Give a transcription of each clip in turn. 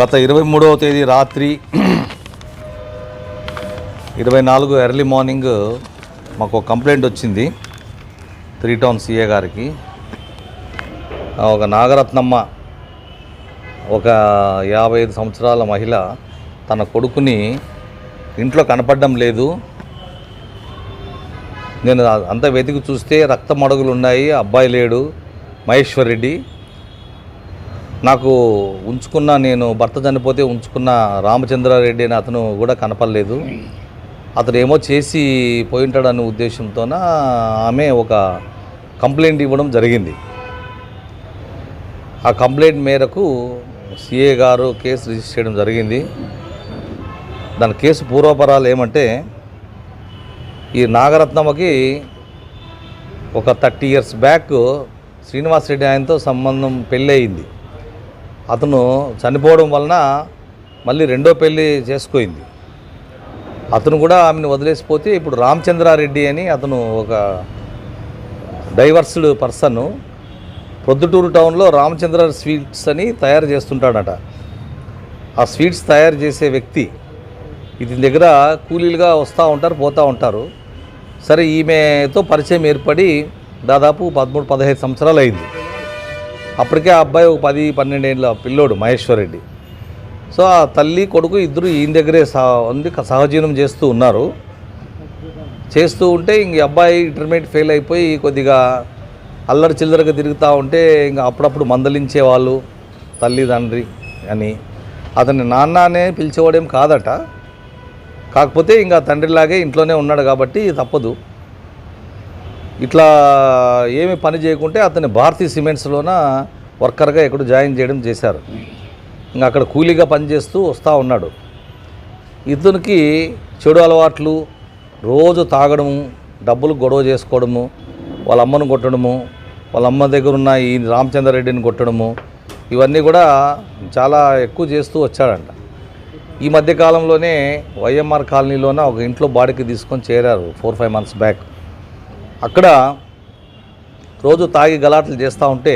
గత ఇరవై మూడవ తేదీ రాత్రి ఇరవై నాలుగు ఎర్లీ మార్నింగ్ మాకు కంప్లైంట్ వచ్చింది త్రీ టౌన్ సిఏ గారికి. ఒక నాగరత్నమ్మ ఒక యాభై ఐదు సంవత్సరాల మహిళ తన కొడుకుని ఇంట్లో కనపడడం లేదు. నేను అంతా వెతికి చూస్తే రక్త మడుగులు ఉన్నాయి అబ్బాయి లేడు మహేశ్వర్ రెడ్డి. నాకు ఉంచుకున్న నేను భర్త చనిపోతే ఉంచుకున్న రామచంద్రారెడ్డి అని అతను కూడా కనపడలేదు. అతను ఏమో చేసి పోయింటాడనే ఉద్దేశంతోన ఆమె ఒక కంప్లైంట్ ఇవ్వడం జరిగింది. ఆ కంప్లైంట్ మేరకు సిఏ గారు కేసు రిజిస్టర్ చేయడం జరిగింది. దాని కేసు పూర్వపరాలు ఏమంటే ఈ నాగరత్నమ్మకి ఒక thirty years back Srinivas Reddy ఆయనతో సంబంధం పెళ్ళి అయింది అతను చనిపోవడం వలన మళ్ళీ రెండో పెళ్ళి చేసుకుంది అతను కూడా ఆమెను వదిలేసిపోతే ఇప్పుడు రామచంద్రారెడ్డి అని అతను ఒక డైవర్స్డ్ పర్సన్. ప్రొద్దుటూరు టౌన్లో రామచంద్ర స్వీట్స్ అని తయారు చేస్తుంటాడట. ఆ స్వీట్స్ తయారు చేసే వ్యక్తి ఇతని దగ్గర కూలీలుగా వస్తూ ఉంటారు పోతూ ఉంటారు. సరే ఈమెతో పరిచయం ఏర్పడి దాదాపు పదమూడు పదహైదు సంవత్సరాలు అయింది అప్పటికే ఆ అబ్బాయి ఒక పది పన్నెండేళ్ళ పిల్లోడు మహేశ్వర్ రెడ్డి సో ఆ తల్లి కొడుకు ఇద్దరు ఈయన దగ్గరే సహ ఉంది సహజీవనం చేస్తూ ఉన్నారు. చేస్తూ ఉంటే ఇంక అబ్బాయి ఇంటర్మీడియట్ ఫెయిల్ అయిపోయి కొద్దిగా అల్లరి చిల్లరగా తిరుగుతూ ఉంటే ఇంకా అప్పుడప్పుడు మందలించే వాళ్ళు తల్లి తండ్రి అని. అతన్ని నాన్న అనే పిలిచేవాడేం కాదట. కాకపోతే ఇంకా తండ్రిలాగే ఇంట్లోనే ఉన్నాడు కాబట్టి తప్పదు. ఇట్లా ఏమి పని చేయకుంటే అతన్ని భారతీయ సిమెంట్స్లోన వర్కర్గా ఎక్కడ జాయిన్ చేయడం చేశారు. ఇంకా అక్కడ కూలీగా పనిచేస్తూ వస్తూ ఉన్నాడు. ఇతనికి చెడు అలవాట్లు రోజు తాగడము డబ్బులు గొడవ చేసుకోవడము వాళ్ళ అమ్మను కొట్టడము వాళ్ళ అమ్మ దగ్గర ఉన్న ఈ రామచంద్రారెడ్డిని కొట్టడము ఇవన్నీ కూడా చాలా ఎక్కువ చేస్తూ వచ్చాడంట. ఈ మధ్యకాలంలోనే వైఎంఆర్ కాలనీలోన ఒక ఇంట్లో బాడీకి తీసుకొని చేరారు ఫోర్ ఫైవ్ మంత్స్ బ్యాక్. అక్కడ రోజు తాగి గలాట్లు చేస్తూ ఉంటే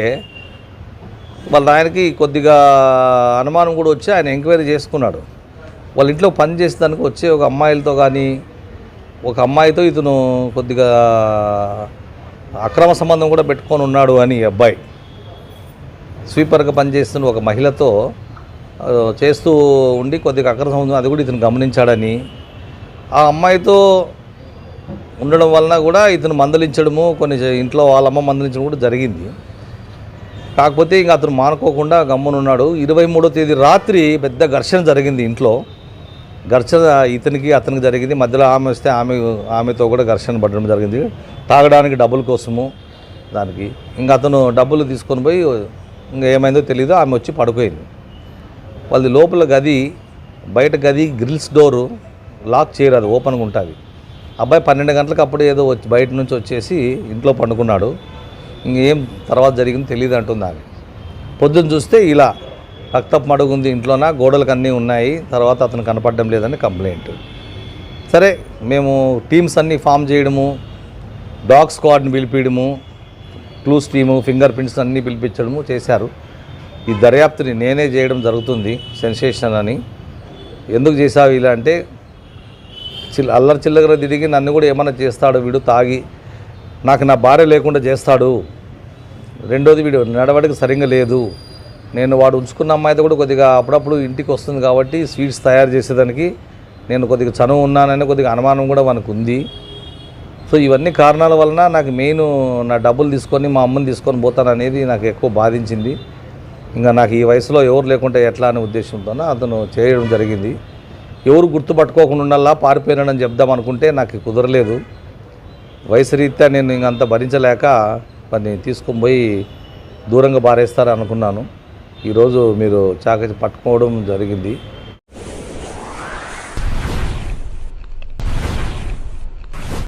వాళ్ళ ఆయనకి కొద్దిగా అనుమానం కూడా వచ్చి ఆయన ఎంక్వైరీ చేసుకున్నాడు. వాళ్ళ ఇంట్లో పని చేసేదానికి వచ్చే ఒక అమ్మాయిలతో కానీ ఒక అమ్మాయితో ఇతను కొద్దిగా అక్రమ సంబంధం కూడా పెట్టుకొని ఉన్నాడు అని అబ్బాయి. స్వీపర్గా పనిచేస్తున్న ఒక మహిళతో చేస్తూ ఉండి కొద్దిగా అక్రమ సంబంధం అది కూడా ఇతను గమనించాడని. ఆ అమ్మాయితో ఉండడం వలన కూడా ఇతను మందలించడము కొన్ని ఇంట్లో వాళ్ళమ్మ మందలించడం కూడా జరిగింది. కాకపోతే ఇంకా అతను మానుకోకుండా గమ్మునున్నాడు. ఇరవై మూడో తేదీ రాత్రి పెద్ద ఘర్షణ జరిగింది ఇంట్లో. ఘర్షణ ఇతనికి అతనికి జరిగింది. మధ్యలో ఆమె వస్తే ఆమె ఆమెతో కూడా ఘర్షణ పడడం జరిగింది. తాగడానికి డబ్బుల కోసము దానికి. ఇంకా అతను డబ్బులు తీసుకొని పోయి ఇంకా ఏమైందో తెలియదు ఆమె వచ్చి పడుకోయింది. వాళ్ళది లోపల గది బయట గది గ్రిల్స్ డోరు లాక్ చేయరు అది ఓపెన్గా ఉంటుంది. అబ్బాయి పన్నెండు గంటలకు అప్పుడు ఏదో వచ్చి బయట నుంచి వచ్చేసి ఇంట్లో పండుకున్నాడు. ఇంకేం తర్వాత జరిగింది తెలియదు అంటుంది ఆమె. పొద్దున్న చూస్తే ఇలా రక్తపు మడుగు ఉంది ఇంట్లోన గోడలకు అన్నీ ఉన్నాయి తర్వాత అతను కనపడడం లేదని కంప్లైంట్. సరే మేము టీమ్స్ అన్నీ ఫామ్ చేయడము డాగ్ స్క్వాడ్ని పిలిపించడము క్లూస్ టీము ఫింగర్ ప్రింట్స్ అన్నీ పిలిపించడము చేశారు. ఈ దర్యాప్తుని నేనే చేయడం జరుగుతుంది సెన్సేషన్ అని. ఎందుకు చేశావు ఇలా అంటే చిల్ అల్లరి చిల్లగర తిరిగి నన్ను కూడా ఏమన్నా చేస్తాడు వీడు తాగి నాకు నా భార్య లేకుండా చేస్తాడు. రెండోది వీడు నడవడిక సరిగ్గా లేదు. నేను వాడు ఉంచుకున్న అమ్మాయితో కూడా కొద్దిగా అప్పుడప్పుడు ఇంటికి వస్తుంది కాబట్టి స్వీట్స్ తయారు చేసేదానికి నేను కొద్దిగా చనువు ఉన్నానని కొద్దిగా అనుమానం కూడా మనకు ఉంది. సో ఇవన్నీ కారణాల వలన నాకు మెయిన్ నా డబ్బులు తీసుకొని మా అమ్మని తీసుకొని పోతాననేది నాకు ఎక్కువ బాధించింది. ఇంకా నాకు ఈ వయసులో ఎవరు లేకుంటే ఎట్లా అనే ఉద్దేశంతో అతను చేయడం జరిగింది. ఎవరు గుర్తుపట్టుకోకుండా ఉండాలా పారిపోయినాడని చెప్దాం అనుకుంటే నాకు కుదరలేదు. వయసు రీత్యా నేను ఇంకంత భరించలేక మరి తీసుకొని పోయి దూరంగా పారేస్తారనుకున్నాను. ఈరోజు మీరు చాక పట్టుకోవడం జరిగింది.